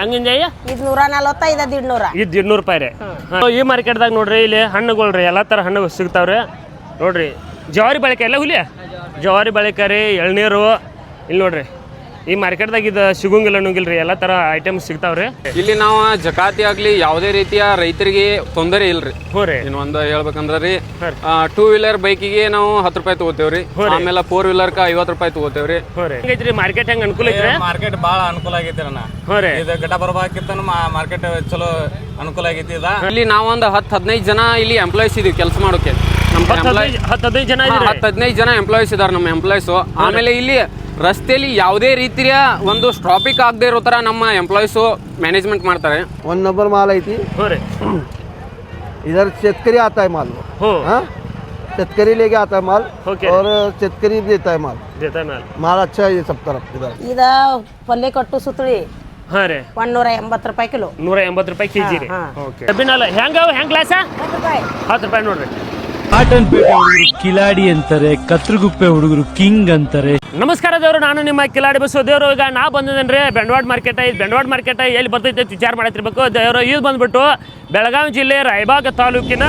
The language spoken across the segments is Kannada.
ಹಂಗಿಂಜಯ್ಯ ಇದು ನೂರ ನಲವತ್ತೈದು ಅದು ಇನ್ನೂರ ಇದು ಇನ್ನೂರು ರೂಪಾಯಿ ರೀ. ಈ ಮಾರ್ಕೆಟ್ದಾಗ ನೋಡ್ರಿ ಇಲ್ಲಿ ಹಣ್ಣುಗಳು ರೀ ಎಲ್ಲ ಥರ ಹಣ್ಣು ಸಿಗ್ತಾವ್ರಿ. ನೋಡ್ರಿ ಜವಾರಿ ಬಳಕೆ ಎಲ್ಲ ಹುಲಿಯ ಜವಾರಿ ಬಳಕೆ ರೀ ಎಳ್ನೀರು. ಇಲ್ಲಿ ನೋಡ್ರಿ ಈ ಮಾರ್ಕೆಟ್ದಾಗ ಇದು ಸಿಗೋಂಗಿಲ್ಲ ಅನ್ನೋಂಗಿಲ್ಲ ರೀ ಎಲ್ಲ ಥರ ಐಟಮ್ಸ್ ಸಿಗ್ತಾವ್ರಿ. ಇಲ್ಲಿ ನಾವು ಜಕಾತಿ ಆಗ್ಲಿ ಯಾವುದೇ ರೀತಿಯ ರೈತರಿಗೆ ತೊಂದರೆ ಇಲ್ರಿ. ಹ್ಞೂ ರೀ. ಇನ್ನು ಒಂದು ಹೇಳ್ಬೇಕಂದ್ರ ರೀ ಹಾ. ಟೂ ವೀಲರ್ ಬೈಕಿಗೆ ನಾವು ಹತ್ತು ರೂಪಾಯಿ ತಗೋತೇವ್ರಿ. ಆಮೇಲೆ ಫೋರ್ ವೀಲರ್ಕ ಐವತ್ತು ರೂಪಾಯಿ ತಗೋತೇವ್ರಿ. ಹ್ಞೂ ರೀ. ಹೆಂಗೈತ್ರಿ ಮಾರ್ಕೆಟ್ ಹೆಂಗೆ ಅನುಕೂಲ ಐತ್ರಿ? ಮಾರ್ಕೆಟ್ ಭಾಳ ಅನುಕೂಲ ಆಗೈತಿ ಅಣ್ಣ. ಹ್ಞೂ ರೀ. ಇದು ಘಟ ಬರ್ಬೇಕಿತ್ತ ಮಾರ್ಕೆಟ್ ಚಲೋ ಅನುಕೂಲ ಆಗೈತಿ ಇದ. ಇಲ್ಲಿ ನಾವೊಂದು ಹತ್ತು ಹದಿನೈದು ಜನ ಇಲ್ಲಿ ಎಂಪ್ಲಾಯೀಸ್ ಇದೀವಿ ಕೆಲಸ ಮಾಡೋಕೆ. ನಮ್ಮ ಹತ್ತು ಹದಿನೈದು ಜನ ಇದ್ರಿ? ಹತ್ತು ಹದಿನೈದು ಜನ ಎಂಪ್ಲಾಯೀಸ್ ಇದಾರೆ ನಮ್ಮ ಎಂಪ್ಲಾಯೀಸ್ ಆಮೇಲೆ ಇಲ್ಲಿ ರಸ್ತೆಯಲ್ಲಿ ಯಾವುದೇ ರೀತಿಯ ಒಂದು ಟ್ರಾಫಿಕ್ ಆಗದೆ ಇರೋ ತರ ನಮ್ಮ ಎಂಪ್ಲಾಯೀಸು ಮ್ಯಾನೇಜ್ಮೆಂಟ್ ಮಾಡ್ತಾರೆ वन नंबर माल आई थी ಹ್ಞೂ ರೀ इधर शेतकरी आता है माल वो ಹ್ಞೂ हाँ शेतकरी लेके आता है माल ओके। और शेतकरी भी देता है माल ಜೊತೆ ಮೇಲೆ माल अच्छा है ये सब तरफ इधर ಇದು ಪಲ್ಯ ಕಟ್ಟು ಸುತ್ತಳಿ ಹಾಂ ರೀ ಒಂದೂರ ಎಂಬತ್ತು ರೂಪಾಯಿ ಕಿಲೋ ನೂರ ಎಂಬತ್ತು ರೂಪಾಯಿ ಕೆ ಜಿ ರೀ ಹಾ, ಓಕೆ ಕಬ್ಬಿನಲ್ಲ ಹೆಂಗ ಹೆಂಗ್ ಗ್ಲಾಸ ಹತ್ತು ರೂಪಾಯಿ ಹತ್ತು ರೂಪಾಯಿ ನೋಡ್ರಿ ಕಾಟನ್ ಪೇಟೆ ಹುಡುಗರು ಕಿಲಾಡಿ ಅಂತಾರೆ, ಕತ್ರಗುಪ್ಪೆ ಹುಡುಗರು ಕಿಂಗ್ ಅಂತಾರೆ. ನಮಸ್ಕಾರ ದೇವರು, ನಾನು ನಿಮ್ಮ ಕಿಲಾಡಿ ಬಸ್ ದೇವರು. ಈಗ ನಾ ಬಂದಿದ್ದೇನೆ ಬೆಂಡವಾಡ ಮಾರ್ಕೆಟ್ ಇದು ಬೆಂಡವಾಡ ಮಾರ್ಕೆಟ್ ಎಲ್ಲಿ ಬರ್ತೈತೆ ವಿಚಾರ ಮಾಡತ್ತಿರ್ಬೇಕು ದೇವರು ಇದು ಬಂದ್ಬಿಟ್ಟು ಬೆಳಗಾವಿ ಜಿಲ್ಲೆ ರಾಯಬಾಗ ತಾಲೂಕಿನ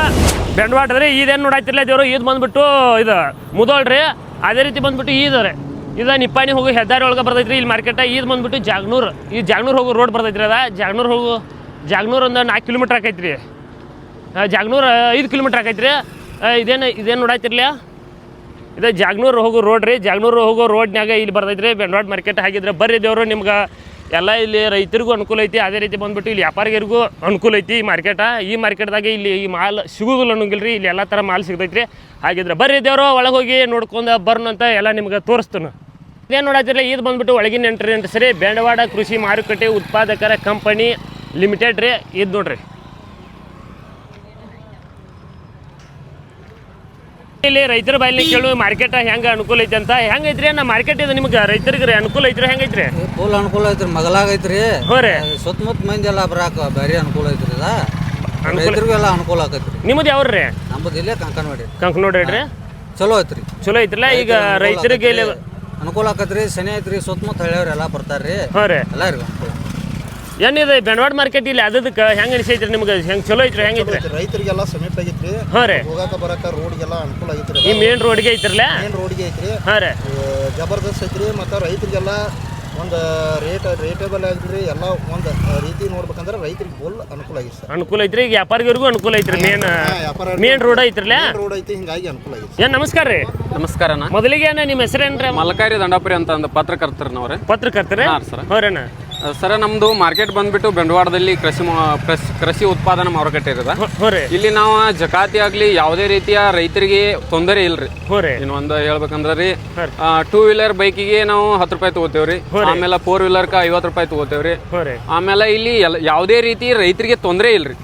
ಬೆಂಡವಾಡ ರೀ. ಇದೇನು ನೋಡಾತಿರ್ಲ ದೇವರು ಇದು ಬಂದ್ಬಿಟ್ಟು ಇದು ಮುದೋಳ್ ರೀ. ಅದೇ ರೀತಿ ಬಂದ್ಬಿಟ್ಟು ಈದ್ರೆ ಇದು ನಿಪ್ಪಾಣಿ ಹೋಗಿ ಹೆದ್ದಾರಿ ಒಳಗೆ ಬರ್ತೈತ್ರಿ. ಇಲ್ಲಿ ಮಾರ್ಕೆಟ್ ಇದು ಬಂದ್ಬಿಟ್ಟು ಜಾಗ್ನೂರ್. ಈ ಜಾಗ್ನೂರ್ ಹೋಗೋ ರೋಡ್ ಬರ್ತೈತ್ರಿ ಅದ. ಜಾಗ್ನೂರ್ ಹೋಗು, ಜಾಗ್ನೂರ್ ಒಂದು ನಾಲ್ಕು ಕಿಲೋಮೀಟ್ರ್ ಆಕೈತ್ರಿ. ಜಾಗ್ನೂರ್ ಐದು ಕಿಲೋಮೀಟ್ರ್ ಆಕೈತ್ರಿ. ಇದೇನು ಇದೇನು ನೋಡಾತಿರ್ಲ ಇದು ಜಾಗ್ನೂರು ಹೋಗೋ ರೋಡ್ ರೀ. ಜಾಗ್ನೂರು ಹೋಗೋ ರೋಡ್ನಾಗ ಇಲ್ಲಿ ಬರ್ತೈತೆ ರೀ ಬೆಂಡ್ವಾಡ್ ಮಾರ್ಕೆಟ್ ಹಾಕಿದ್ರೆ ಬರ್ರಿ ದೇವರು, ನಿಮ್ಗೆ ಎಲ್ಲ ಇಲ್ಲಿ ರೈತರಿಗೂ ಅನುಕೂಲ ಐತಿ. ಅದೇ ರೀತಿ ಬಂದ್ಬಿಟ್ಟು ಇಲ್ಲಿ ವ್ಯಾಪಾರಿಗರಿಗೂ ಅನುಕೂಲ ಐತಿ ಈ ಮಾರ್ಕೆಟ ಈ ಮಾರ್ಕೆಟ್ದಾಗ ಇಲ್ಲಿ ಈ ಮಾಲ್ ಸಿಗೋದಿಲ್ಲ ಅನ್ನೋಂಗಿಲ್ಲ ರೀ ಇಲ್ಲಿ ಎಲ್ಲ ಥರ ಮಾಲ್ ಸಿಗ್ತೈತ್ರಿ. ಹಾಗಿದ್ರೆ ಬರ್ರಿ ದೇವರು, ಒಳಗೆ ಹೋಗಿ ನೋಡ್ಕೊಂಡು ಬರ್ನು ಅಂತ ಎಲ್ಲ ನಿಮ್ಗೆ ತೋರಿಸ್ತಾನೆ. ಇದೇನು ನೋಡಾತಿರಲಿ ಇದು ಬಂದ್ಬಿಟ್ಟು ಒಳಗಿನ ಎಂಟ್ರಿ ಅಂತ ಸರಿ. ಬೆಂಡವಾಡ ಕೃಷಿ ಮಾರುಕಟ್ಟೆ ಉತ್ಪಾದಕರ ಕಂಪನಿ ಲಿಮಿಟೆಡ್ ರೀ. ಇದು ನೋಡ್ರಿ. ಇಲ್ಲಿ ರೈತರ ಬಾಯಲ್ಲಿ ಕೇಳು ಮಾರ್ಕೆಟ್ ಹೆಂಗ ಅನುಕೂಲ ಐತಿ ಅಂತ. ಹೆಂಗೈತ್ರಿ ನಾ ಮಾರ್ಕೆಟ್ ಇದು ನಿಮ್ಗೆ ರೈತರಿಗೆ ಅನುಕೂಲ ಐತ್ರಿ ಹೆಂಗೈತ್ರಿ ಫುಲ್ ಅನುಕೂಲ ಐತ್ರಿ ಮಗಲಾಗೈತ್ರಿ ಸುತ್ತಮುತ್ತ ಮಂದಿ ಎಲ್ಲ ಬರಾಕ ಭಾರಿ ಅನುಕೂಲ ಐತ್ರಿ ರೈತರಿಗೂ ಎಲ್ಲ ಅನುಕೂಲ ಆಕೈತ್ರಿ. ನಿಮ್ಮದು ಯಾವ್ರಿ ನಮ್ಮದು ಇಲ್ಲೇ ಕಂಕನವಾಡಿ ಕಂಕನವಾಡಿ ಚಲೋ ಐತ್ರಿ. ಚಲೋ ಐತ್ರಲ್ಲ ಈಗ ರೈತರಿಗೆ ಇಲ್ಲಿ ಅನುಕೂಲ ಆಕತ್ರಿ ಶನಿ ಐತ್ರಿ ಸುತ್ತಮುತ್ತ ಹಳ್ಳಿಯವ್ರು ಎಲ್ಲ ಬರ್ತಾರ್ರಿ. ಎಲ್ಲ ಇರ್ಗ ಅನುಕೂಲ ಏನಿದೆ ಬೆಣವಾಡ ಮಾರ್ಕೆಟ್ ಇಲ್ಲಿ ಅದಕ್ಕೆ ಹೆಂಗೆ ಅನಿಸೈತ್ರಿ ನಿಮ್ಗೆ? ಹೆಂಗೆ ಚಲೋ ಐತ್ರಿ ಹೆಂಗೈತ್ರಿ ರೈತರಿಗೆಲ್ಲ ಸಮೀಪ ಆಗೈತ್ರಿ. ಹಾಂ ರೀ. ಹೋಗಾಕ ಬರಾಕ ರೋಡ್ಗೆಲ್ಲ ಅನುಕೂಲ ಆಗೈತ್ರಿ. ಈ ಮೇನ್ ರೋಡ್ಗೆ ಐತ್ರಲ್ಲ? ಮೇನ್ ರೋಡ್ಗೆ ಐತ್ರಿ. ಹಾಂ ರೀ. ಜಬರ್ದಸ್ತ್ ಐತ್ರಿ. ಮತ್ತು ರೈತರಿಗೆಲ್ಲ ಒಂದು ರೇಟ್ ರೇಟೇಬಲ್ ಆಗಿದ್ರಿ ಎಲ್ಲ ಒಂದು ರೀತಿ ನೋಡ್ಬೇಕಂದ್ರೆ ರೈತರಿಗೆ ಫುಲ್ ಅನುಕೂಲ ಐತಿ ಸರ್. ಅನುಕೂಲ ಐತ್ರಿ. ಈಗ ವ್ಯಾಪಾರಿಗರಿಗೂ ಅನುಕೂಲ ಐತ್ರಿ ಮೇನ್ ವ್ಯಾಪಾರ ಮೇನ್ ರೋಡ್ ಐತ್ರಲ್ಲ? ರೋಡ್ ಐತಿ ಹಿಂಗಾಗಿ ಅನುಕೂಲ ಐತಿ ಏನ್ ನಮಸ್ಕಾರ ರೀ. ನಮಸ್ಕಾರ ಮೊದಲಿಗೆ ಏನ ನಿಮ್ಮ ಹೆಸರೇನ್ರಿ? ಮಲಕಾರಿ ದಂಡಾಪುರಿ ಅಂತ ಒಂದು ಪತ್ರಕರ್ತರು ಪತ್ರಕರ್ತರೇ ಪತ್ರಕರ್ತರ? ಹಾಂ ಸರ್. ಹೋರಣ್ಣ ಸರ ನಮ್ದು ಮಾರ್ಕೆಟ್ ಬಂದ್ಬಿಟ್ಟು ಬೆಂಡವಾಡದಲ್ಲಿ ಕೃಷಿ ಕೃಷಿ- ಉತ್ಪಾದನಾ ಮಾರುಕಟ್ಟೆ ಇರದ? ಇಲ್ಲಿ ನಾವು ಜಕಾತಿ ಆಗ್ಲಿ ಯಾವುದೇ ರೀತಿಯ ರೈತರಿಗೆ ತೊಂದರೆ ಇಲ್ರಿ. ಇನ್ನೊಂದು ಹೇಳ್ಬೇಕಂದ್ರ ರೀ ಟೂ ವೀಲರ್ ಬೈಕಿಗೆ ನಾವು ಹತ್ತು ರೂಪಾಯಿ ತಗೋತೇವ್ರಿ. ಆಮೇಲೆ ಫೋರ್ ವೀಲರ್ ಕ ಐವತ್ ರೂಪಾಯಿ ತಗೋತೇವ್ರಿ. ಆಮೇಲೆ ಇಲ್ಲಿ ಯಾವುದೇ ರೀತಿ ರೈತರಿಗೆ ತೊಂದರೆ ಇಲ್ರಿ.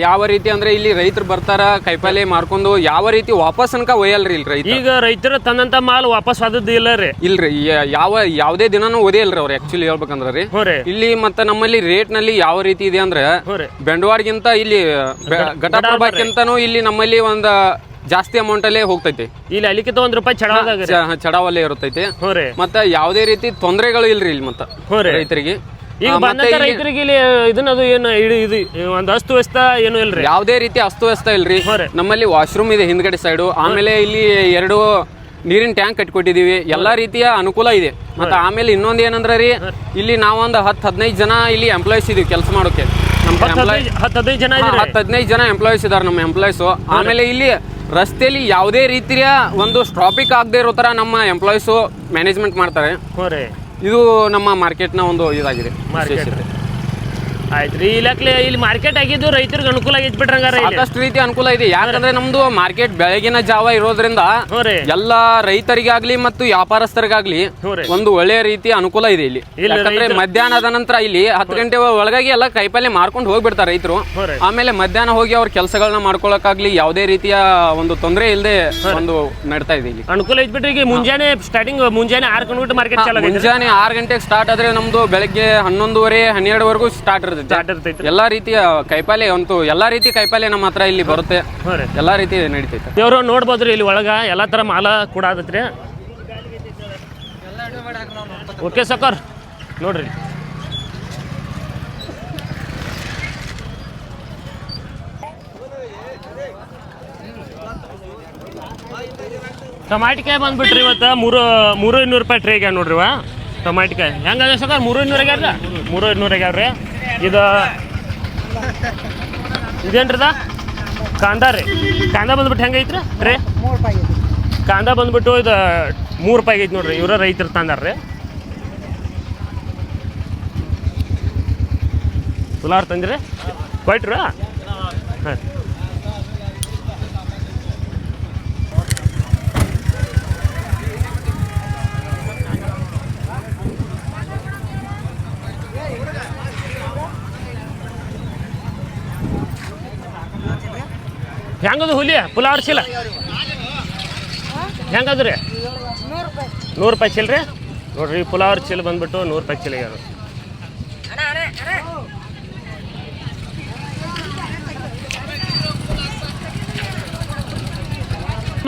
ಯಾವ ರೀತಿ ಅಂದ್ರೆ ಇಲ್ಲಿ ರೈತರು ಬರ್ತಾರ ಕೈಪಾಲೆ ಮಾರ್ಕೊಂಡು ಯಾವ ರೀತಿ ವಾಪಸ್ ಅನ್ಕ ಒಯ್ಯಲ್ರಿ ಇಲ್ರಿ ಈಗ ರೈತರು ತಂದಂತ ಮಾಲ್ ವಾಪಸ್ ಆದದ್ದು ಇಲ್ಲ ರೀ ಇಲ್ರಿ ಯಾವ ಯಾವುದೇ ದಿನಾನು ಓದೇ ಇಲ್ರಿ ಅವ್ರು. ಆಕ್ಚುಲಿ ಹೇಳ್ಬೇಕಂದ್ರ ರೀ ಇಲ್ಲಿ ಮತ್ತೆ ನಮ್ಮಲ್ಲಿ ರೇಟ್ನಲ್ಲಿ ಯಾವ ರೀತಿ ಇದೆ ಅಂದ್ರೆ ಹೋ ಬೆಂಡವಾಡ್ಗಿಂತ ಇಲ್ಲಿ ಘಟಪ್ರಭಾಕ್ಕಿಂತನೂ ಇಲ್ಲಿ ನಮ್ಮಲ್ಲಿ ಒಂದ್ ಜಾಸ್ತಿ ಅಮೌಂಟ್ ಅಲ್ಲೇ ಹೋಗ್ತೈತಿ. ಇಲ್ಲಿ ಅಲಿಕಿತ ಒಂದ್ ರೂಪಾಯಿ ಚಡಾವಲ್ಲೇ ಇರ್ತೈತಿ ಹೋ ರೀ ಮತ್ತೆ ಯಾವುದೇ ರೀತಿ ತೊಂದರೆಗಳು ಇಲ್ರಿ ಇಲ್ಲಿ ಮತ್ತ ರೈತರಿಗೆ. ಈಗ ಬಂದಂತ ರೈತರಿಗೆ ಇಲ್ಲಿ ಇದನ್ನದು ಏನು ಇದು ಇದು ಒಂದು ಏನು ಇಲ್ರಿ? ಯಾವುದೇ ರೀತಿ ಅಸ್ತವ್ಯಸ್ತ ಇಲ್ರಿ. ನಮ್ಮಲ್ಲಿ ವಾಶ್ರೂಮ್ ಇದೆ ಹಿಂದ್ಗಡೆ ಸೈಡು ಆಮೇಲೆ ಇಲ್ಲಿ ಎರಡು ನೀರಿನ ಟ್ಯಾಂಕ್ ಕಟ್ಕೊಟ್ಟಿದೀವಿ. ಎಲ್ಲಾ ರೀತಿಯ ಅನುಕೂಲ ಇದೆ. ಮತ್ತೆ ಆಮೇಲೆ ಇನ್ನೊಂದು ಏನಂದ್ರೆ ರೀ ಇಲ್ಲಿ ನಾವೊಂದು ಹತ್ತು ಹದಿನೈದು ಜನ ಇಲ್ಲಿ ಎಂಪ್ಲಾಯೀಸ್ ಇದೀವಿ ಕೆಲಸ ಮಾಡೋಕೆ. ನಮ್ಮ ಹತ್ತು ಹದಿನೈದು ಜನ ಎಂಪ್ಲಾಯ್ಸ್ ಹತ್ತು ಹದಿನೈದು ಜನ ಎಂಪ್ಲಾಯೀಸ್ ಇದಾರೆ ನಮ್ಮ ಎಂಪ್ಲಾಯ್ಸ್ ಆಮೇಲೆ ಇಲ್ಲಿ ರಸ್ತೆಯಲ್ಲಿ ಯಾವುದೇ ರೀತಿಯ ಒಂದು ಟ್ರಾಫಿಕ್ ಆಗದೆ ಇರೋ ತರ ನಮ್ಮ ಎಂಪ್ಲಾಯ್ಸ್ ಮ್ಯಾನೇಜ್ಮೆಂಟ್ ಮಾಡ್ತಾರೆ. ಇದು ನಮ್ಮ ಮಾರ್ಕೆಟ್ನ ಒಂದು ಇದಾಗಿದೆ. ಆಯ್ತು ರೀ. ಇಲ್ಲಕ್ಲೆ ಇಲ್ಲಿ ಮಾರ್ಕೆಟ್ ಆಗಿದ್ದು ರೈತರಿಗೆ ಅನುಕೂಲ ಆಗೈತೆ ಬಿಟ್ರಿ ಹಂಗಾರೆ ಇಲ್ಲಿ. ಸಾಕಷ್ಟು ರೀತಿ ಅನುಕೂಲ ಇದೆ. ಯಾಕಂದ್ರೆ ನಮ್ದು ಮಾರ್ಕೆಟ್ ಬೆಳಗಿನ ಜಾವ ಇರೋದ್ರಿಂದ ಹ್ಞೂ ರೀ. ಎಲ್ಲ ರೈತರಿಗಾಗ್ಲಿ ಮತ್ತು ವ್ಯಾಪಾರಸ್ಥರಿಗಾಗ್ಲಿ ಹ್ಞೂ ರೀ. ಒಂದು ಒಳ್ಳೆಯ ರೀತಿ ಅನುಕೂಲ ಇದೆ ಇಲ್ಲಿ. ಇಲ್ಲಿ ಯಾಕಂದ್ರೆ ರೈತರು- ಮಧ್ಯಾಹ್ನದ ನಂತರ ಇಲ್ಲಿ ಹತ್ತು ಗಂಟೆ ಒಳಗಾಗಿ ಎಲ್ಲ ಕಾಯಿಪಲ್ಲೆ ಮಾರ್ಕೊಂಡು ಹೋಗ್ಬಿಡ್ತಾರೆ ರೈತರು. ಹ್ಞೂ ರೀ. ಆಮೇಲೆ ಮಧ್ಯಾಹ್ನ ಹೋಗಿ ಅವ್ರ ಕೆಲಸಗಳನ್ನ ಮಾಡ್ಕೊಳಕ್ಕಾಗ್ಲಿ ಯಾವುದೇ ರೀತಿಯ ಒಂದು ತೊಂದರೆ ಇಲ್ಲದೆ ಒಂದು ನಡ್ತಾ ಇದೆ ಇಲ್ಲಿ. ಅನುಕೂಲ ಐತೆ ಬಿಟ್ರಿ ಈಗ ಮುಂಜಾನೆ ಸ್ಟಾರ್ಟಿಂಗ್ ಮುಂಜಾನೆ ಆರು ಕಂಡು ಮಾರ್ಕೆಟ್ ಚಾಲು ಆಗೈತೆ ಮುಂಜಾನೆ ಆರು ಗಂಟೆಗೆ ಸ್ಟಾರ್ಟ್ ಆದ್ರೆ ನಮ್ದು ಬೆಳಗ್ಗೆ ಹನ್ನೊಂದುವರೆ ಹನ್ನೆರಡುವರೆಗೂ ಸ್ಟಾರ್ಟ್ ಇರ್ತೈತೆ. ಎಲ್ಲಾ ರೀತಿಯ ಕೈಪಾಲೆ ಅಂತೂ ಎಲ್ಲಾ ರೀತಿ ಕೈಪಾಲೆ ನಮ್ಮ ಹತ್ರ ಇಲ್ಲಿ ಬರುತ್ತೆ. ಎಲ್ಲಾ ರೀತಿ ನಡೀತೈತೆ. ದೇವ್ರು ನೋಡ್ಬೋದ್ರಿ ಇಲ್ಲಿ ಒಳಗ ಎಲ್ಲಾ ತರ ಮಾಲ ಕೂಡ ಆಗತ್ರಿ. ಓಕೆ ಸಕರ್. ನೋಡ್ರಿ. ಟಮಾಟಿಕಾಯಿ ಬಂದ್ಬಿಟ್ರಿ ಇವತ್ತು ಮೂರು ಮೂರು ಇನ್ನೂರು ರೂಪಾಯಿ ಟ್ರೇಗೆ ನೋಡ್ರಿವಾ. ಇವ ಹೆಂಗೆ ಹೆಂಗ ಸರ್ ಮೂರು ಇನ್ನೂರ ಆಗ್ಯಾರ ಮೂರು ಇನ್ನೂರ ಆಗ್ಯಾವ ರೀ. ಇದು ಇದೇನ್ರದ? ಇದ ಕಾಂದ ರೀ. ಕಾಂದ ಬಂದ್ಬಿಟ್ಟು ಹೆಂಗೈತ್ರಿ ರೀ. ಕಾಂದ ಬಂದ್ಬಿಟ್ಟು ಇದು ಮೂರು ರೂಪಾಯಿ ಐತಿ ನೋಡ್ರಿ. ಇವರ ರೈತರು ತಂದಾರ್ರಿ ತುಲಾರ್ ತಂದ್ರಿ. ಕೊಟ್ರ? ಹಾಂ. ಹೆಂಗದು ಹುಲಿ? ಪುಲಾವ್ ಚೀಲ ಹೆಂಗದ್ರಿ ನೂರು ರೂಪಾಯಿ ಚೀಲ ರೀ ನೋಡ್ರಿ, ಪುಲಾವ್ ಚೀಲ ಬಂದ್ಬಿಟ್ಟು ನೂರು ರೂಪಾಯಿ ಚೀಲ ಆಗ್ಯಾವ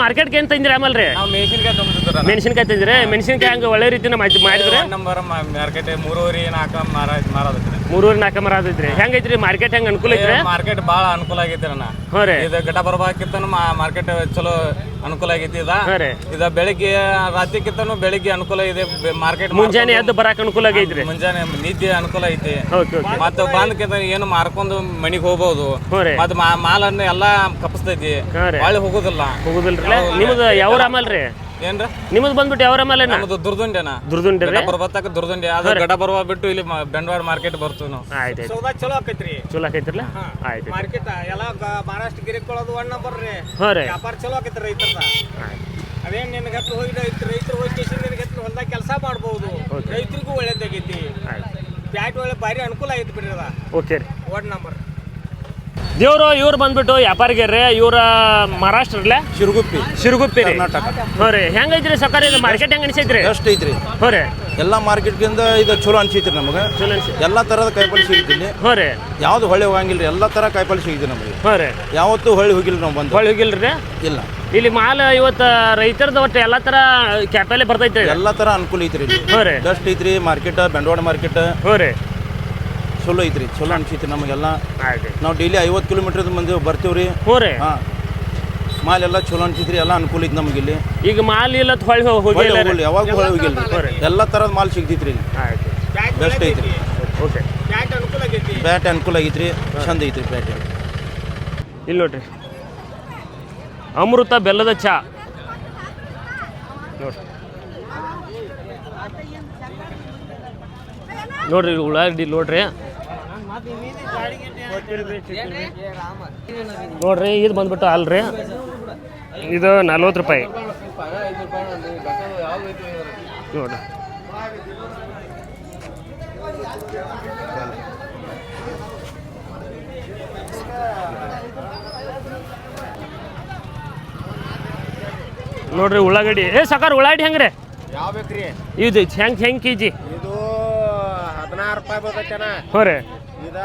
ಮಾರ್ಕೆಟ್ಗೆ ಏನು ತಂದಿರಿ ಆಮೇಲೆ ರೀ ನಾವು ಮೆಣಸಿನ್ಕಾಯಿ ತೊಗೊಂಡಿದ್ದೀರ ಮೆಣಸಿನ್ಕಾಯಿ ತಂದಿರಿ? ಮೆಣಸಿನ್ಕಾಯಿ ಹಂಗೆ ಒಳ್ಳೆ ರೀತಿನ ಮಾಡಿದ್ರೆ? ಮಾಡಿದ್ರಿ ನಂಬರ್ ಮಾರ್ಕೆಟ್ ಮೂರುವರೆ ನಾಲ್ಕು ಮಾರ ಮಾರೋದೈತ್ರಿ ಮೂರುವರೆ ನಾಲ್ಕು ಮರ ಆದೈತ್ರಿ. ಹೆಂಗೈತ್ರಿ ಮಾರ್ಕೆಟ್ ಹೆಂಗೆ ಅನುಕೂಲ ಐತ್ರಿ? ಮಾರ್ಕೆಟ್ ಭಾಳ ಅನುಕೂಲ ಆಗೈತಿ ಅಣ್ಣ. ಹ್ಞೂ ರೀ. ಇದು ಗಟ ಬರ್ಬೇಕಿತ್ತನು ಮಾರ್ಕೆಟ್ ಚಲೋ ಅನುಕೂಲ ಆಗೈತಿ ಇದ ಇದ ಬೆಳಿಗ್ಗೆ ರಾತ್ರಿಕ್ಕಿಂತನು ಬೆಳಿಗ್ಗೆ ಅನುಕೂಲ ಇದೆ ಮಾರ್ಕೆಟ್ ಮುಂಜಾನೆ ಎದ್ದು ಬರಾಕ ಅನುಕೂಲ ಆಗೈತಿ ಮುಂಜಾನೆ ನಿದ್ದೆ ಅನುಕೂಲ ಐತಿ. ಮತ್ತ ಬಂದ್ಕಿಂತ ಏನು ಮಾರ್ಕೊಂಡು ಮನಿಗೆ ಹೋಗ್ಬೋದು. ಮತ್ ಮತ್ತೆ ಮಾಲನ್ನ ಎಲ್ಲಾ ಕಪ್ಪಿಸ್ತೈತಿ ಹಾಂ ಹೋಗುದಿಲ್ಲ. ಹೋಗುದಿಲ್ಲ ನಿಮ್ಗ ನಿಮ್ದು ಯಾವ ಆಮಲ್ ರೀ ಏನ್ರ? ನಿಮ್ದು ಬಂದ್ಬಿಟ್ಟು ಯಾವ ಮೇಲೆ ನಮ್ದು ದುರ್ದುಂಡೆನ? ದುರ್ದುಂಡೆ ಗಡ ಬರ್ಬತ್ತಾಕ ದುರ್ದುಂಡೆ. ಅದು ಗಡ ಬರುವ ಬಿಟ್ಟು ಇಲ್ಲಿ ಮ- ಬೆಂಡವಾಡ ಮಾರ್ಕೆಟ್ ಬರ್ತೀವಿ ನಾವು. ಆಯ್ತು ಸೌದಾ ಚಲೋ ಆಕೈತ್ರಿ. ಚಲೋ ಆಕೈತ್ರಲ್ಲ? ಆಯ್ತು ಮಾರ್ಕೆಟ್ ಎಲ್ಲ ಗ- ಮಹಾರಾಷ್ಟ್ರ ಗಿರಿಕೊಳ್ಳೋದು ಒನ್ ನಂಬರ್ ರೀ ರೀ. ವ್ಯಾಪಾರ ಚಲೋ ಆಕೈತಿ ರೈತರದ. ಆಯ್ತು. ಅದೇನ್ ನಿನಗೆ ಹತ್ತು ಹೋಗಿ ರೈತ ರೈತರು ಹೋಗಿ ಸ್ಟೇಷನ್ ನಿನಗೆ ಹತ್ತು ಹೊಲ್ದಾಗ ಕೆಲಸ ಮಾಡ್ಬೋದು. ರೈತರಿಗೂ ಒಳ್ಳೇದಾಗೈತಿ. ಪ್ಯಾಟ್ ಒಳ್ಳೆ ಭಾರಿ ಅನುಕೂಲ ಆಗೈತಿ ಬಿಡ್ರಿ ಅದ. ಓಕೆ ರೀ. One number. ದೇವ್ರು ಇವ್ರು ಬಂದ್ಬಿಟ್ಟು ವ್ಯಾಪಾರಿಗೇರಿ ಇವ್ರ ಮಹಾರಾಷ್ಟ್ರಲ್ಲೇ ಶಿರುಗುಪ್ಪಿ. ಶಿರುಗುಪ್ಪಿ ರೀ. ಹ್ಞೂ ರೀ. ಹೆಂಗೈತ್ರಿ ಸಕಾರ ಇದು ಮಾರ್ಕೆಟ್ ಹೆಂಗೆ ಅನಿಸೈತ್ರಿ? ಎಷ್ಟು ಐತ್ರಿ? ಹ್ಞೂ ರೀ. ಎಲ್ಲ ಮಾರ್ಕೆಟ್ಗಿಂದ ಇದು ಚಲೋ ಅನ್ಸೈತ್ರಿ ನಮಗೆ. ಚಲೋ ತರದ ಎಲ್ಲ ಥರದ ಕಾಯಿಪಲ್ಲೆ ಸಿಗ್ತೀನಿ ಹ್ಞೂ ರೀ. ಯಾವ್ದು ಹೊಳೆ ಹೋಗಂಗಿಲ್ಲ ರೀ. ಎಲ್ಲ ಥರ ಕಾಯಿಪಲ್ಲೆ ಸಿಗ್ತೀವಿ ನಮಗೆ. ಹ್ಞೂ ರೀ. ಯಾವತ್ತೂ ಹೊಳ್ಳಿ ಹೋಗಿಲ್ಲ ನಾವು ಬಂದು. ಹೋಗಿಲ್ಲ ಹೋಗಿಲ್ರಿ ಇಲ್ಲ. ಇಲ್ಲಿ ಮಾಲ್ ಇವತ್ತು ರೈತರದ ಒಟ್ಟು ಎಲ್ಲ ತರ ಕ್ಯಾಪಲ್ಲಿ ಬರ್ತೈತ್ರಿ ಎಲ್ಲ ತರ ಅನುಕೂಲ ಐತ್ರಿ ಹ್ಞೂ ರೀ. ಬೆಸ್ಟ್ ಐತ್ರಿ ಮಾರ್ಕೆಟ್ ಬಂಡವಾಳ ಮಾರ್ಕೆಟ್ ಹ್ಞೂ ರೀ. ಚಲೋ ಐತ್ರಿ ಚಲೋ ಅನ್ಸೈತಿ ನಮಗೆಲ್ಲ. ಆಯ್ತು ನಾವು ಡೈಲಿ ಐವತ್ತು ಕಿಲೋಮೀಟರ್ ಮಂದಿ ಬರ್ತೀವಿ ರೀ ಹ್ಞೂ ರೀ. ಹಾಂ. ಮಾಲ್ ಎಲ್ಲ ಚಲೋ ರೀ ಎಲ್ಲ ಅನುಕೂಲ ಐತಿ ನಮಗೆ ಇಲ್ಲಿ. ಈಗ ಮಾಲ್ ಇಲ್ಲ ಹೊಳಿ ಹೋಗಿ ಹೋಗಿಲ್ಲ ರೀ ಹೋಗಿಲ್ಲ ಯಾವಾಗ ಹೊಳ್ಳಿ ಹೋಗಿಲ್ಲ ರೀ ಎಲ್ಲ ಥರದ ಮಾಲ್ ಸಿಗ್ತೈತ್ರಿ ಇಲ್ಲಿ. ಆಯ್ತು ಬೆಸ್ಟ್ ಐತ್ರಿ. ಓಕೆ. ಬ್ಯಾಟ್ ಅನುಕೂಲ ಆಗೈತಿ. ಬ್ಯಾಟ್ ಅನುಕೂಲ ಐತ್ರಿ ಚಂದ ಐತ್ರಿ ಬ್ಯಾಟ್. ಇಲ್ಲಿ ನೋಡ್ರಿ. ಅಮೃತ ಬೆಲ್ಲದ ಚಾ. ನೋಡ್ರಿ. ನೋಡ್ರಿ ಇಲ್ಲಿ ಉಳ್ಳಾಗಡ್ಡಿ ನೋಡ್ರಿ. ನೋಡ್ರಿ ಇದು ಬಂದ್ಬಿಟ್ಟು ಅಲ್ರಿ. ಇದು ನಲ್ವತ್ತು ರೂಪಾಯಿ. ನೋಡ್ರಿ ನೋಡ್ರಿ ಉಳ್ಳಾಗಡ್ಡಿ. ಏ ಸಕಾರ ಉಳ್ಳಾಗಡ್ಡಿ ಹೆಂಗ್ರಿ? ಇದು ಹೆಂಗ್ ಹೆಂಗ್ ಕೆಜಿ? ಇದು ಹದಿನಾರು ರೂಪಾಯಿ ಹ್ಞೂ ರೀ. ಇದ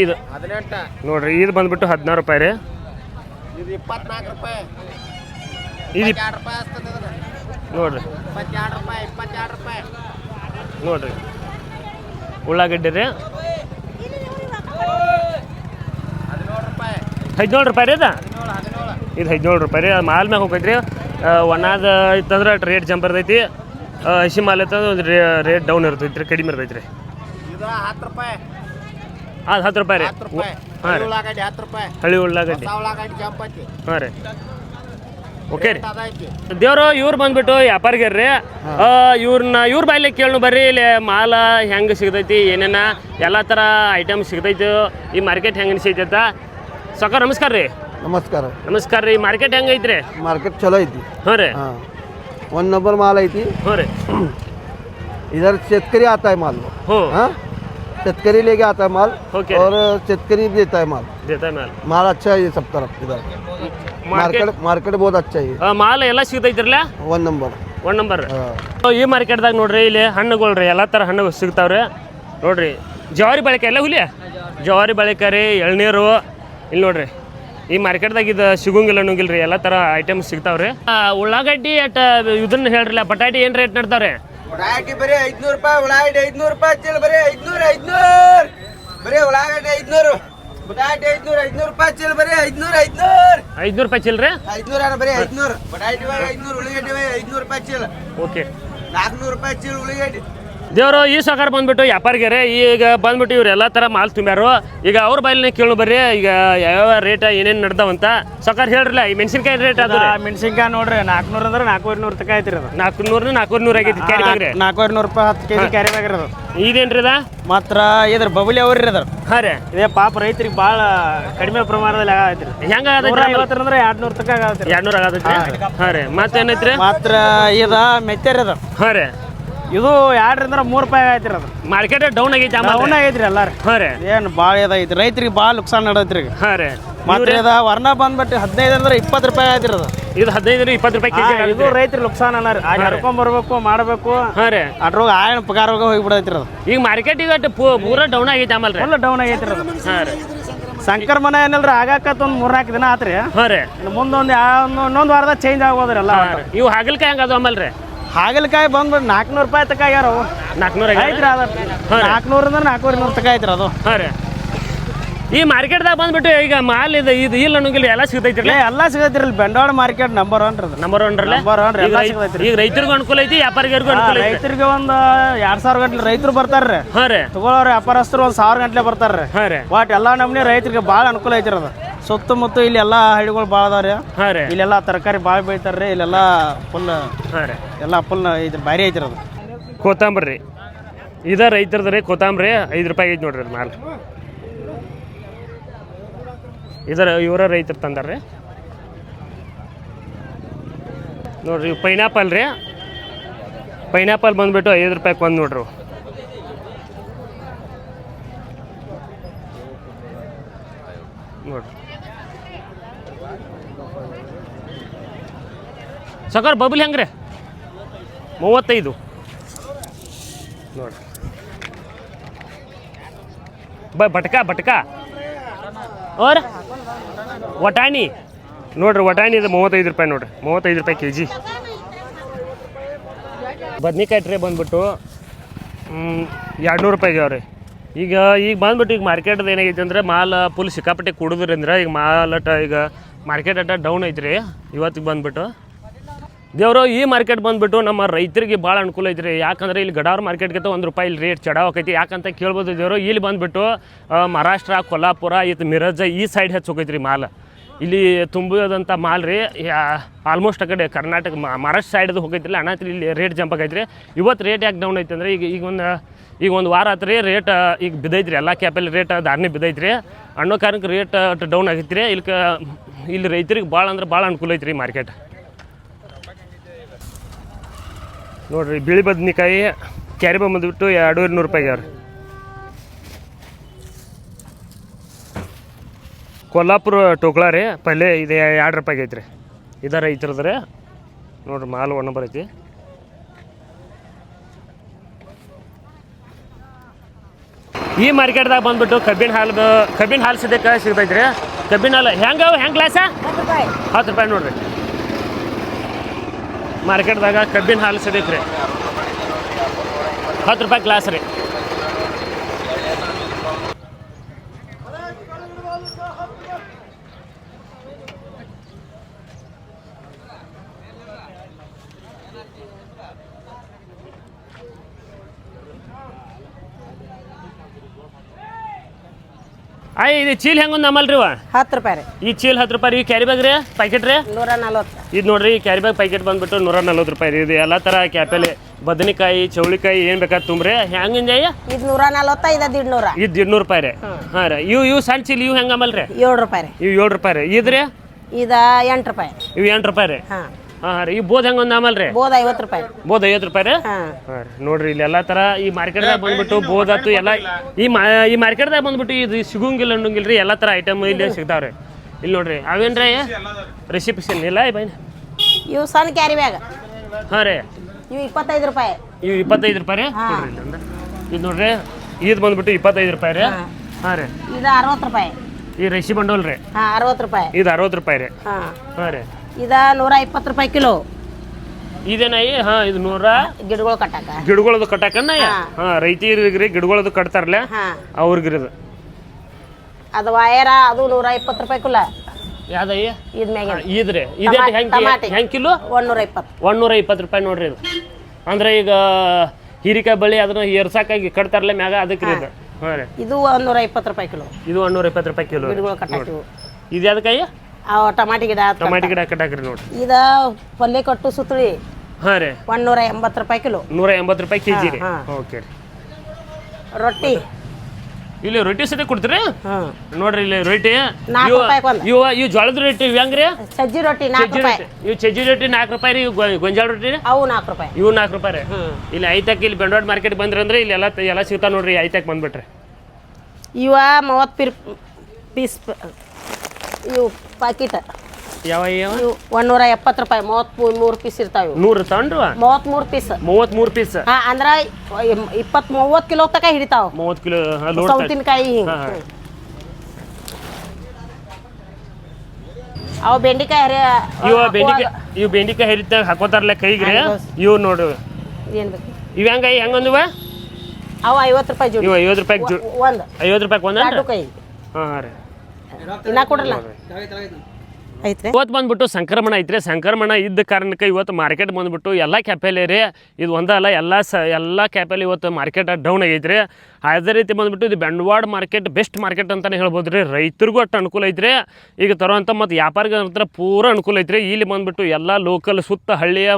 ಇದು ಹದಿನೆಂಟ. ನೋಡ್ರಿ ಇದು ಬಂದ್ಬಿಟ್ಟು ಹದಿನಾರು ರೂಪಾಯಿ ರೀ. ಇದು ಇಪ್ಪತ್ನಾಲ್ಕು ರೂಪಾಯಿ. ಇದು ಎರಡು ರೂಪಾಯಿ ಆಗ್ತದೆ ಅದನ್ನ ನೋಡ್ರಿ. ಇಪ್ಪತ್ತೆರಡು ರೂಪಾಯಿ ಇಪ್ಪತ್ತೆರಡು ರೂಪಾಯಿ. ನೋಡ್ರಿ. ಉಳ್ಳಾಗಡ್ಡೆ ರೀ. ಹದಿನೇಳು ರೂಪಾಯಿ. ಹದಿನೇಳು ರೂಪಾಯಿ ರೀ ಹದಿನೇಳು ಇದು ಹದಿನೇಳು ರೂಪಾಯಿ ರೀ. ಮಾಲ್ ಮ್ಯಾಗ ಹೋಗೈತ್ರಿ ಒಣದ ಇತ್ತಂದ್ರೆ ರೇಟ್ ಜಂಪ್ ಇರ್ತೈತಿ. ಹಸಿ ಮಾಲ್ ಇತ್ತಂದ್ರೆ ಒಂದು ರೇಟ್ ಡೌನ್ ಇರ್ತೈತಿ ರೀ ಕಡಿಮೆ ಇರ್ತೈತಿ ರೀ ಹತ್ತು ರೂಪಾಯಿ ಅದು ಹತ್ತು ರೂಪಾಯಿ ರೀ ಹತ್ತು ರೂಪಾಯಿ ಹಾಂ ರೀ ಉಳ್ಳಾಗಡ್ಡಿ ಹತ್ತು ರೂಪಾಯಿ ಹಳ್ಳಿ ಉಳ್ಳಾಗಡ್ಡಿ ಹೊಸ ಉಳ್ಳಾಗಡ್ಡಿ ಜಂಪ್ ಐತಿ ಹಾಂ ರೀ ಓಕೆ ರೀ ಅದೈತಿ ದೇವ್ರು ಇವ್ರು ಬಂದ್ಬಿಟ್ಟು ವ್ಯಾಪಾರಿಗರ್ ರೀ ಇವ್ರನ್ನ ಇವ್ರ ಬಾಯ್ಲೆ ಕೇಳು ಬರ್ರಿ ಇಲ್ಲಿ ಮಾಲ ಹೆಂಗೆ ಸಿಗ್ತೈತಿ ಏನೇನ ಎಲ್ಲ ಥರ ಐಟಮ್ ಸಿಗ್ತೈತಿ ಈ ಮಾರ್ಕೆಟ್ ಹೆಂಗೆ ಅನಿಸೈತಿ ಅಂತ ಸಕ ನಮಸ್ಕಾರ ರೀ ನಮಸ್ಕಾರ ನಮಸ್ಕಾರ ರೀ ಮಾರ್ಕೆಟ್ ಹೆಂಗೆ ಐತ್ರಿ मार्केट चलो ಐತಿ ಹ್ಞೂ ರೀ हाँ वन नंबर माल ಐತಿ ಹ್ಞೂ ರೀ इधर शेतकरी आता है माल ಹ್ಞೂ हाँ शेतकरी लेके आता है माल ओके। और शेतकरी भी देता है माल ದೇತಾ ಮ್ಯಾಲ माल अच्छा है ये सब तरफ इधर ಮಾರ್ಕೆಟ್ मार्केट मार्केट बहुत अच्छा है ये ಮಾಲ್ ಎಲ್ಲ ಸಿಗ್ತೈತ್ರಲ್ಲ वन नंबर ಒನ್ ನಂಬರ್ हाँ ಈ ಮಾರ್ಕೆಟ್ದಾಗ ನೋಡ್ರಿ ಇಲ್ಲಿ ಹಣ್ಣುಗಳು ರೀ ಎಲ್ಲ ಥರ ಹಣ್ಣು ಸಿಗ್ತಾವ್ರಿ ನೋಡ್ರಿ ಜವಾರಿ ಬಳಕೆ ಎಲ್ಲ ಹುಲಿ ಜವಾರಿ ಬಳಕೆ ರೀ ಎಳ್ನೀರು ಇಲ್ಲಿ ನೋಡ್ರಿ ಈ ಮಾರ್ಕೆಟ್ದಾಗ ಇದು ಸಿಗೋಂಗಿಲ್ಲ ಅನ್ನೋಂಗಿಲ್ಲ ರೀ ಎಲ್ಲ ಥರ ಐಟಮ್ಸ್ ಸಿಗ್ತಾವ್ರಿ ಆ, ಉಳ್ಳಾಗಡ್ಡಿ ಅಟ್ ಇದನ್ನ ಹೇಳ್ರಲ್ಲ ಬಟಾಟಿ ಏನು ರೇಟ್ ನಡ್ತಾವ್ರಿ ಉಳ್ಳಾಗಡ್ಡಿ ಬರೀ ಐದ್ನೂರು ರೂಪಾಯಿ ಉಳ್ಳಾಗಡ್ಡಿ ಐದ್ನೂರು ರೂಪಾಯಿ ಚೀಲ ಬರೀ ಐದ್ನೂರು ಐದ್ನೂರು. ಬರೀ ಉಳ್ಳಾಗಡ್ಡಿ ಐದ್ನೂರು. ಬಟಾಟಿ ಐದ್ನೂರ ಐದ್ನೂರು ರೂಪಾಯಿ ಚೀಲ ಬರೀ ಐದ್ನೂರ ಐದ್ನೂರ್. ಐದ್ನೂರು ರೂಪಾಯಿ ಚಿಲ್ರಿ ಐದ್ನೂರ ಅಣ್ಣ ಬರೀ ಐದ್ನೂರು. ಬಟಾಟಿ ಐದ್ನೂರು ಉಳ್ಳಾಗಡ್ಡಿ ಐದ್ನೂರು ರೂಪಾಯಿ ಚೀಲ. ಓಕೆ. ನಾಲ್ಕುನೂರು ರೂಪಾಯಿ ಚೀಲ ಉಳ್ಳಾಗಡ್ಡಿ. ದೇವರು ಈ ಸಕಾರ ಬಂದ್ಬಿಟ್ಟು ವ್ಯಾಪಾರಿಗೆರೆ ಈಗ ಬಂದ್ಬಿಟ್ಟು ಇವ್ರು ಎಲ್ಲ ಥರ ಮಾಲ್ ತುಂಬ್ಯಾರು. ಈಗ ಅವ್ರ ಬಾಯಿಲೇ ಕೇಳು ಬರ್ರಿ ಈಗ ಯಾವ ರೇಟ್ ಏನೇನು ನಡ್ದಾವಂತ ಸಕಾರ ಹೇಳ್ರಲ್ಲ ಈ ಮೆಣಸಿನ್ಕಾಯಿ ರೇಟ್ ಅದು ಮೆಣಸಿನ್ಕಾಯಿ ನೋಡ್ರಿ ನಾಲ್ಕುನೂರು ಅಂದ್ರೆ ನಾಲ್ಕೂವರೆ ನೂರು ತಕ ಐತ್ರಿ ಅದು. ನಾಲ್ಕು ನೂರು ನಾಲ್ಕೂರು ನೂರು ಆಗೈತಿ ಕ್ಯಾರಿ ಬ್ಯಾಗ್ರಿ. ನಾಲ್ಕೂವರೆ ನೂರು ರೂಪಾಯಿ ಹತ್ತು ಕೆಜಿ ಕ್ಯಾರಿ ಬ್ಯಾಗ್ ಇರೋದು ಇದೇನ್ರಿ ಅದ ಮಾತ್ರ ಇದ್ರ ಬಬಲಿ ಅವ್ರಿ ಅದ್ರ ಹಾಂ ರೀ. ಇದೇ ಪಾಪ ರೈತರಿಗೆ ಭಾಳ ಕಡಿಮೆ ಪ್ರಮಾಣದಲ್ಲಿ ಆಗೈತ್ರಿ. ಹೆಂಗ ಅಂದ್ರೆ ಎರಡು ನೂರು ತಕ ಆಗತ್ರಿ. ಎರಡ್ನೂರ ಆಗತ್ತೆ ಹಾಂ ರೀ. ಮತ್ತೇನೈತ್ರಿ? ಮಾತ್ರ ಇದ ಮೆತ್ತೇರಿ ಅದ. ಹಾಂ ರೀ. ಇದು ಎರಡರಿಂದ ಮೂರು ರೂಪಾಯಿ ಆಗೈತ್ರಿ ಅದು. ಮಾರ್ಕೆಟ್ ಡೌನ್ ಆಗೈತಿ ಡೌನ್ ಆಗೈತ್ರಿ ಎಲ್ಲಾರು. ಹಾಂ ರೀ. ಏನು ಭಾಳ ಇದೈತಿ ರೈತರಿಗೆ ಭಾಳ ನುಕ್ಸಾನ್ ನಡೈತ್ರಿ ಹಾಂ ರೀ. ಮತ್ತೆ ಅದ ವರ್ಣ ಬಂದ್ಬಿಟ್ಟು ಹದಿನೈದು ಅಂದ್ರೆ ಇಪ್ಪತ್ತು ರೂಪಾಯಿ ಆಯ್ತಿರ ಅದು. ಇದು ಹದಿನೈದು ಇಪ್ಪತ್ತು ರೂಪಾಯಿ ಕೆಜಿ ಇದು ರೈತರಿಗೆ ನುಕ್ಸಾನ ಅನ್ನ ರೀ. ಅಲ್ಲಿ ಹರ್ಕೊಂಡ್ ಬರ್ಬೇಕು ಮಾಡಬೇಕು. ಹಾಂ ರೀ. ಆಯಣ ಪಗಾರ ಹೋಗಿಬಿಡೈತಿರ ಅದು. ಈಗ ಮಾರ್ಕೆಟ್ ಈಗ ಪೂರ ಡೌನ್ ಆಗೈತಿ ಆಮೇಲೆ ಫುಲ್ ಡೌನ್ ಆಗೈತ್ರಿ ಅದು. ಹಾಂ ರೀ. ಶಂಕರ್ ಮನೆ ಏನಲ್ರಿ ಆಗಾಕತ್ ಒಂದು ಮೂರ್ನಾಲ್ಕು ದಿನ ಆತ್ರಿ. ಹಾಂ ರೀ. ಮುಂದೊಂದು ಇನ್ನೊಂದು ವಾರದಾಗ ಚೇಂಜ್ ಆಗೋದ್ರಿ ಎಲ್ಲ ಇವು ಹಾಗಲ್ಕಾಯಿ ಹಂಗೆ ಅದು ಆಮೇಲೆ ರೀ. ಹಾಗಲಕಾಯಿ ಬಂದ್ಬಿಟ್ಟು ನಾಲ್ಕುನೂರು ರೂಪಾಯಿ ತಕ ಯಾರು ನಾಲ್ಕುನೂರ ಐತ್ರಿ ಅದ. ನಾಲ್ಕುನೂರಿಂದ ನಾಲ್ಕೂವರೆ ನೂರು ತಕ ಐತ್ರಿ ಅದು. ಹಾಂ ರೀ. ಈ ಮಾರ್ಕೆಟ್ದಾಗ ಬಂದ್ಬಿಟ್ಟು ಈಗ ಮಾಲ್ ಇದು ಇದು ಇಲ್ಲ ಅನ್ನೋಂಗಿಲ್ಲ ಎಲ್ಲ ಸಿಗ್ತೈತಿ ಎಲ್ಲ ಸಿಗತ್ತಿರ ಬಂಡವಾಳ ಮಾರ್ಕೆಟ್ ನಂಬರ್ ಒನ್ ರೀ ನಂಬರ್ ಒನ್ ರಲ್ಲ ರೀ, ಈಗ ಎಲ್ಲ ರೈ- ಈಗ ರೈತರಿಗೂ ಅನುಕೂಲ ಐತಿ ವ್ಯಾಪಾರಿಗರಿಗೂ ಅನುಕೂಲ ಐತಿ ರೈತರಿಗೆ ಒಂದು ಎರಡು ಸಾವಿರ ಗಂಟೆ ರೈತರು ಬರ್ತಾರ್ರಿ ಹಾಂ ರೀ. ತಗೊಳ್ಳೋರು ವ್ಯಾಪಾರಸ್ಥರು ಒಂದು ಸಾವಿರ ಬರ್ತಾರೆ ಬರ್ತಾರ್ರಿ ಹಾಂ ರೀ. ಒಟ್ಟು ಎಲ್ಲ ನಮ್ನಿ ರೈತರಿಗೆ ಭಾಳ ಅನುಕೂಲ ಐತಿರೋದು ಅದು. ಸುತ್ತಮುತ್ತ ಇಲ್ಲಿ ಎಲ್ಲ ಹಳ್ಳಿಗಳು ಭಾಳ ಅದಾವ್ರಿ ಹಾಂ ರೀ. ಇಲ್ಲೆಲ್ಲ ತರಕಾರಿ ಭಾಳ ಬೆಳಿತಾರ್ರಿ ಇಲ್ಲೆಲ್ಲ ಫುಲ್ ಹಾಂ ರೀ. ಎಲ್ಲ ಫುಲ್ ಇದು ಭಾರಿ ಐತ್ರಿ ಅದು. ಕೊತ್ತಂಬರಿ ರೀ. ಇದ ರೈತರದ ರೀ ಕೊತ್ತಂಬರಿ ಐದು ರೂಪಾಯಿ ಐತಿ ನೋಡ್ರಿ ಅದು ಮಾಲ್ ಇದರ ಇವರ ರೈತರು ತಂದಾರ್ರಿ ನೋಡ್ರಿ ಇವು ಪೈನಾಪಲ್ ರೀ. ಪೈನಾಪಲ್ ಬಂದ್ಬಿಟ್ಟು ಐದು ರೂಪಾಯಿ ಒಂದು ನೋಡ್ರಿ ನೋಡ್ರಿ ಸಕಾರ ಬಬಲ್ ಹೆಂಗ್ರೆ? ಮೂವತ್ತೈದು. ನೋಡ್ರಿ. ಬ ಬಟ್ಕ ಬಟ್ಕ ಅವ್ರ? ವಟಾಣಿ. ನೋಡ್ರಿ ವಟಾಣಿ ಇದು ಮೂವತ್ತೈದು ರೂಪಾಯಿ ನೋಡ್ರಿ. ಮೂವತ್ತೈದು ರೂಪಾಯಿ ಕೆ ಜಿ ಬದ್ನಿಕಾಯಿ ಟ್ರೇ ಬಂದ್ಬಿಟ್ಟು ಎರಡು ರೂಪಾಯಿ ಆಗ್ಯಾವ ರೀ ಈಗ ಈಗ ಬಂದ್ಬಿಟ್ಟು ಈಗ ಮಾರ್ಕೆಟ್ದು ಏನಾಗೈತೆ ಅಂದ್ರೆ ಮಾಲ್ ಫುಲ್ ಸಿಕ್ಕಾಪಟ್ಟೆ ಕುಡಿದ್ರಿ ಅಂದ್ರೆ ಈಗ ಮಾಲ್ ಅಟ ಈಗ ಮಾರ್ಕೆಟ್ ಅಟ ಡೌನ್ ಐತ್ರಿ. ಇವತ್ತಿಗೆ ಬಂದ್ಬಿಟ್ಟು. ದೇವರು, ಈ ಮಾರ್ಕೆಟ್ ಬಂದ್ಬಿಟ್ಟು ನಮ್ಮ ರೈತರಿಗೆ ಭಾಳ ಅನುಕೂಲ ಐತ್ರಿ. ಯಾಕಂದ್ರೆ ಇಲ್ಲಿ ಗಡಾರ್ ಮಾರ್ಕೆಟ್ಗಿಂತ ಒಂದು ರೂಪಾಯಿ ಇಲ್ಲಿ ರೇಟ್ ಚಡಾವಕೈತಿ ಯಾಕಂತ ಕೇಳ್ಬೋದು ದೇವರು, ಇಲ್ಲಿ ಬಂದ್ಬಿಟ್ಟು ಮಹಾರಾಷ್ಟ್ರ ಕೊಲ್ಲಾಪುರ ಇದು ಮಿರಜ ಈ ಸೈಡ್ ಹೆಚ್ಚು ಹೋಗೈತ್ರಿ ಮಾಲ್. ಇಲ್ಲಿ ತುಂಬಿದಂಥ ಮಾಲ್ ರೀ. ಆಲ್ಮೋಸ್ಟ್ ಆ ಕಡೆ ಕರ್ನಾಟಕ ಮಹಾರಾಷ್ಟ್ರ ಸೈಡ್ದು ಹೋಗೈತಿಲ್ಲ ಅಣ್ಣ, ಇಲ್ಲಿ ರೇಟ್ ಜಂಪ್ ರೀ ಇವತ್ತು ರೇಟ್ ಯಾಕೆ ಡೌನ್ ಐತೆ ಅಂದ್ರೆ, ಈಗ ಈಗ ಒಂದು ಈಗ ಒಂದು ವಾರ ಆತ್ರಿ ರೇಟ್ ಈಗ ಬಿದ್ದೈತ್ರಿ. ಎಲ್ಲ ಕ್ಯಾಪಲ್ಲಿ ರೇಟ್ ದಾರಿನೇ ಬಿದ್ದೈತ್ರಿ. ಅನ್ನೋ ಕಾರಣಕ್ಕೆ ರೇಟ್ ಡೌನ್ ಆಗೈತ್ರಿ. ಇಲ್ಲಿ ಇಲ್ಲಿ ರೈತರಿಗೆ ಭಾಳ ಅಂದ್ರೆ ಭಾಳ ಅನುಕೂಲ ಐತ್ರಿ ಮಾರ್ಕೆಟ್ ನೋಡ್ರಿ, ಬಿಳಿ ಬದ್ನಿಕಾಯಿ ಕ್ಯಾರಿ ಬಂದ್ಬಿಟ್ಟು ಎರಡೂವರೆ ನೂರು ರೂಪಾಯಿ ಅವ್ರಿ. ಕೊಲ್ಲಾಪುರ ಟೋಕ್ಳ ರೀ, ಪಲ್ಯ ಇದು ಎರಡು ರೂಪಾಯಿ ಐತ್ರಿ. ಈ ಥರದ ರೀ. ನೋಡ್ರಿ, ಮಾಲ್ ಒಣ ಬರೈತಿ. ಈ ಮಾರ್ಕೆಟ್ದಾಗ ಬಂದ್ಬಿಟ್ಟು ಕಬ್ಬಿನ ಹಾಲು ಕಬ್ಬಿನ ಹಾಲು ಸದ್ಯಕ್ಕೆ ಸಿಗ್ತೈತ್ರಿ. ಕಬ್ಬಿನ ಹಾಲು ಹೆಂಗೆ ಹೆಂಗೆ ಗ್ಲಾಸ ಹತ್ತು ರೂಪಾಯಿ ನೋಡ್ರಿ. ಮಾರ್ಕೆಟ್ದಾಗ ಕಬ್ಬಿನ ಹಾಲು ಸಿಗೈತೆ ರೀ. ಹತ್ತು ರೂಪಾಯಿ ಗ್ಲಾಸ್ ರೀ. ಆಯ್ ಇದು ಚೀಲ್ ಹೆಂಗೊಂದು ನಮ್ಮಲ್ರಿ ಇವ? ಹತ್ತು ರೂಪಾಯಿ ರೀ. ಈ ಚೀಲ್ ಹತ್ತು ರೂಪಾಯಿ ಈ ಕ್ಯಾರಿ ಬ್ಯಾಗ್ ರೀ ಪ್ಯಾಕೆಟ್ ರೀ? ನೂರ ನಲ್ವತ್ತು. ಇದು ನೋಡ್ರಿ ಕ್ಯಾರಿ ಬ್ಯಾಗ್ ಪ್ಯಾಕೆಟ್ ಬಂದ್ಬಿಟ್ಟು ನೂರ ನಲ್ವತ್ತು ರೂಪಾಯಿ ರೀ. ಇದು ಎಲ್ಲ ಥರ ಕ್ಯಾಪೆಲೆ ಬದನೆಕಾಯಿ ಚೌಳಿಕಾಯಿ ಏನು ಬೇಕಾದ್ ತುಂಬ್ರಿ? ಹೆಂಗಿಂದ ಇದು ನೂರ ನಲ್ವತ್ತ ಇದು ದೀಡ್ ನೂರ ಇದು ಇನ್ನೂರು ರೂಪಾಯಿ ರೀ. ಹಾಂ ರೀ. ಇವು ಇವು ಸಣ್ಣ ಚೀಲ್ ಇವು ಹೆಂಗೆ ಅಮಲ್ ರೀ ಏಳು ರೂಪಾಯಿ ರೀ. ಇವು ಏಳು ರೂಪಾಯಿ ರೀ. ಇದ್ರಿ? ಇದು ಎಂಟು ರೂಪಾಯಿ. ಇವು ಎಂಟು ರೂಪಾಯಿ ರೀ. ಹಾಂ. ಹಾಂ ರೀ. ಈ ಬೋದ್ ಹೆಂಗೆ ಒಂದು ಆಮಲ್ ರೀ? ಬೋದ್ ಐವತ್ತು ರೂಪಾಯಿ. ಬೋದ್ ಐವತ್ತು ರೂಪಾಯಿ ರೀ ಹಾಂ. ಹಾಂ ರೀ. ನೋಡ್ರಿ ಇಲ್ಲಿ ಎಲ್ಲಾ ಥರ ಈ ಮಾರ್ಕೆಟ್ದಾಗ ಬಂದ್ಬಿಟ್ಟು ಬೋದಾತು ಎಲ್ಲ ಈ ಮಾ ಈ ಮಾರ್ಕೆಟ್ದಾಗ ಬಂದ್ಬಿಟ್ಟು ಇದು ಸಿಗುಂಗಿಲ್ಲ ಅನ್ನೋಂಗಿಲ್ಲ ರೀ. ಎಲ್ಲ ಥರ ಐಟಮ್ ಇಲ್ಲಿ ಸಿಗ್ತಾವ್ರಿ. ಇಲ್ಲಿ ನೋಡ್ರಿ ಅವೇನ್ರಿ ರೆಸಿಪಿಷನ್ ಇಲ್ಲ ಬೈ ಇವು ಸಣ್ಣ ಕ್ಯಾರಿ ಬ್ಯಾಗ್. ಹಾಂ ರೀ. ಇವು ಇಪ್ಪತ್ತೈದು ರೂಪಾಯಿ. ಇವು ಇಪ್ಪತ್ತೈದು ರೂಪಾಯಿ ರೀ? ಹಾ. ನೋಡ್ರಿ ಇಲ್ಲೊಂದು. ಇದು ನೋಡ್ರಿ ಇದು ಬಂದ್ಬಿಟ್ಟು ಇಪ್ಪತ್ತೈದು ರೂಪಾಯಿ ರೀ. ಹಾ. ಹಾಂ ರೀ. ಇದು ಅರವತ್ತು ರೂಪಾಯಿ. ಈ ರಶಿ ಬಂಡೋಲ್ ರೀ. ಹಾಂ ಅರವತ್ತು ರೂಪಾಯಿ. ಇದು ಅರವತ್ತು ರೂಪಾಯಿ ರೀ. ಹಾ. ಹಾಂ ರೀ. ಇದು ನೂರ ಇಪ್ಪತ್ತು ರೂಪಾಯಿ ಕಿಲೋ. ಇದೇನಾಯಿ ಹಾ ಇದು ನೂರ ಗಿಡಗಳು ಕಟ್ಟಾಕ. ಗಿಡಗಳದು ಕಟ್ಟಾಕನ್ನ ಹಾ. ರೈತರಿಗ್ರಿ ರೈತರಿಗೆ ಗಿಡಗಳದು ಕಟ್ತಾರಲ್ಲ? ಹಾಂ. ಅವ್ರಿಗಿರೋದು. ಅದು ವಾಯರ ಅದು ನೂರ ಇಪ್ಪತ್ತು ರೂಪಾಯಿ ಕುಲ. ಯಾವ್ದಯ್ಯ ಇದ್ ಮ್ಯಾಗ ಇದ್ರಿ. ಇದೇ ಹೆಂಗೆ ಟಮಾಟಿ. ಹೆಂಗೆ ಕಿಲೋ? ಇಪ್ಪತ್ತು. ಇಪ್ಪತ್ತು ರೂಪಾಯಿ ನೋಡ್ರಿ ಇದು. ಅಂದ್ರೆ ಈಗ ಹೀರಿಕಾಯಿ ಬಳ್ಳಿ ಅದನ್ನ ಏರ್ಸಾಕಾಗಿ ಕಟ್ತಾರಲ್ಲ ಮ್ಯಾಗ ಅದಕ್ಕೆ ರೀ ಇದು. ಹಾಂ ರೀ. ಇದು ಒಂದೂರ ಇಪ್ಪತ್ತು ರೂಪಾಯಿ ಕಿಲೋ. ಇದು ಒಂದೂರ ಇಪ್ಪತ್ತು ರೂಪಾಯಿ ಕಿಲೋ. ಗಿಡಗಳು ಕಟ್ಟಾಕಿವು ಇದು ಯಾವ್ದಕ್ಕಯ್ಯ ಅವು ಟಮಾಟಿ ಗಿಡ ಟೊಮಾಟಿ ಗಿಡ ಕಟ್ಟಾಕ್ರಿ ನೋಡ್ರಿ. ಇದ ಪಲ್ಯ ಕಟ್ಟು ಸುತ್ತಳಿ ಹಾಂ ರೀ. ಒಂದೂರ ಎಂಬತ್ತು ರೂಪಾಯಿ ಕಿಲೋ. ನೂರ ಎಂಬತ್ತು ರೂಪಾಯಿ ಕೆಜಿ ರೀ. ಹಾ, ಓಕೆ ರೀ. ರೊಟ್ಟಿ. ಇಲ್ಲಿ ರೊಟ್ಟಿ ಸತಿ ಕೊಡ್ತೀರಿ? ಹ್ಮ್ ನೋಡ್ರಿ ಇಲ್ಲಿ ರೊಟ್ಟಿ. ನಾಲ್ಕು ಇವ ರೂಪಾಯಿಗೆ ಒಂದು. ಇವು ಇವು ಜೋಳದ ರೊಟ್ಟಿ ಇವು ಹೆಂಗ್ರಿ? ಸಜ್ಜಿ ರೊಟ್ಟಿ ನಾಲ್ಕು ಚಜ್ಜಿ ರೂಪಾಯಿ. ರೊಟ್ಟಿ. ಇವು ಚಜ್ಜಿ ರೊಟ್ಟಿ ನಾಲ್ಕು ರೂಪಾಯಿ ರೀ ಇವು ಗೊ- ಗೊಂಜಾಳ ರೊಟ್ಟಿ ರೀ? ಅವು ನಾಲ್ಕು ರೂಪಾಯಿ. ಇವು ನಾಲ್ಕು ರೂಪಾಯಿ ರೀ. ಇಲ್ಲಿ ಐತಕ್ಕೆ ಇಲ್ಲಿ ಬಂಡವಾಳ ಮಾರ್ಕೆಟ್ ಬಂದ್ರಂದ್ರೆ ಇಲ್ಲಿ ಎಲ್ಲ ಎಲ್ಲ ಸಿಗ್ತಾವ ನೋಡ್ರಿ ಐತಕ್ಕೆ ಬಂದ್ಬಿಟ್ರಿ. ಇವ ಮೂವತ್ತು ಪಿರ್ ಪೀಸ್ ಇವು ಪಾಕಿಟ್. ಯಾವ ಯಾವ? ಇವು ಒಂದೂರ ಎಪ್ಪತ್ತು ರೂಪಾಯಿ ಮೂವತ್ತ್ ಮೂರು ಪೀಸ್ ಇರ್ತಾವ ಇವು. ನೂರು ತಗೊಂಡ್ರು ಮೂವತ್ತ್ಮೂರು ಪೀಸ್ ಮೂವತ್ತ್ಮೂರು ಪೀಸ್ ಹಾ ಅಂದ್ರ ಇಪ್ಪತ್ ಮೂವತ್ತು ಕಿಲೋ ತಕ ಹಿಡಿತಾವ. ಮೂವತ್ ಕಿಲೋ ಲೋಡ್ ಸೌತಿನಕಾಯಿ ಹಿಂಗ್. ಹಾ, ಹಾ. ಅವು ಬೆಂಡಿಕಾಯಿ ಹರಿ ಇವ ಬೆಂಡಿಕಾಯಿ ಇವು ಬೆಂಡಿಕಾಯಿ ಹರಿತ ಹಾಕೋತಾರಲ್ಲ ಕೈಗೆ? ಇವು ನೋಡು. ಏನ್ ಬೇಕು? ಇವು ಹೆಂಗ ಅಂದುವ ಅವು ಐವತ್ತು ರೂಪಾಯಿ ಜೋಡಿ. ಇವ ಐವತ್ತು ರೂಪಾಯಿ ಜು ಒಂದು. ಐವತ್ತು ರೂಪಾಯಿ ಒಂದ? ಎರಡು ಕೈ. ಹಾಂ ಹಾಂ ರೀ. ಇನ್ನ ಕೊಡ್ರಲ್ಲ? ಐತ್ರಿ? ಇವತ್ತು ಬಂದ್ಬಿಟ್ಟು ಸಂಕ್ರಮಣ ಐತ್ರಿ. ಸಂಕ್ರಮಣ ಇದ್ದ ಕಾರಣಕ್ಕೆ ಇವತ್ತು ಮಾರ್ಕೆಟ್ ಬಂದ್ಬಿಟ್ಟು ಎಲ್ಲ ಕ್ಯಾಪೆಲೆ ರೀ, ಇದು ಒಂದಲ್ಲ ಎಲ್ಲ ಸ, ಎಲ್ಲ ಕ್ಯಾಪೆಲ್ ಇವತ್ತು ಮಾರ್ಕೆಟ್ ಡೌನ್ ಆಗೈತ್ರಿ. ಅದೇ ರೀತಿ ಬಂದ್ಬಿಟ್ಟು ಇದು ಬಂಡವಾಳ ಮಾರ್ಕೆಟ್ ಬೆಸ್ಟ್ ಮಾರ್ಕೆಟ್ ಅಂತಲೇ ಹೇಳ್ಬೋದು ರೀ ರೈತರಿಗೂ ಅಷ್ಟು ಅನುಕೂಲ ಐತ್ರಿ. ಈಗ ತರುವಂಥ ಮತ್ತು ವ್ಯಾಪಾರಿಗಳ ಹತ್ರ ಪೂರ ಅನುಕೂಲ ಐತ್ರಿ. ಇಲ್ಲಿ ಬಂದ್ಬಿಟ್ಟು ಎಲ್ಲ ಲೋಕಲ್ ಸುತ್ತ ಹಳ್ಳಿಯ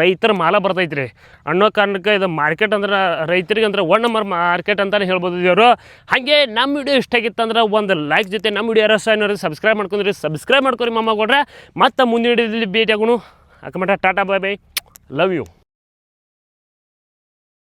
ರೈತರ ಮಾಲ ಬರ್ತೈತ್ರಿ. ಅನ್ನೋ ಕಾರಣಕ್ಕೆ ಇದು ಮಾರ್ಕೆಟ್ ಅಂದ್ರೆ ರೈತರಿಗೆ ಅಂದ್ರೆ ಒನ್ ನಂಬರ್ ಮಾರ್ಕೆಟ್ ಅಂತಲೇ ಹೇಳ್ಬೋದು ಇವರು ಹಾಗೆ ನಮ್ಮ ವಿಡಿಯೋ ಇಷ್ಟ ಆಗಿತ್ತಂದ್ರೆ ಒಂದು ಲೈಕ್ ಜೊತೆ ನಮ್ಮ ವಿಡಿಯೋ ಯಾರು ಸಬ್ಸ್ಕ್ರೈಬ್ ಮಾಡ್ಕೊಂಡ್ರಿ. ಸಬ್ಸ್ಕ್ರೈಬ್ ಮಾಡ್ಕೊರಿ ಮಮ್ಮ ಕೊಡ್ರೆ ಮತ್ತೆ ಮುಂದಿನ ಭೇಟಿ ಆಗೋಣ Akkamath tata bye bye love you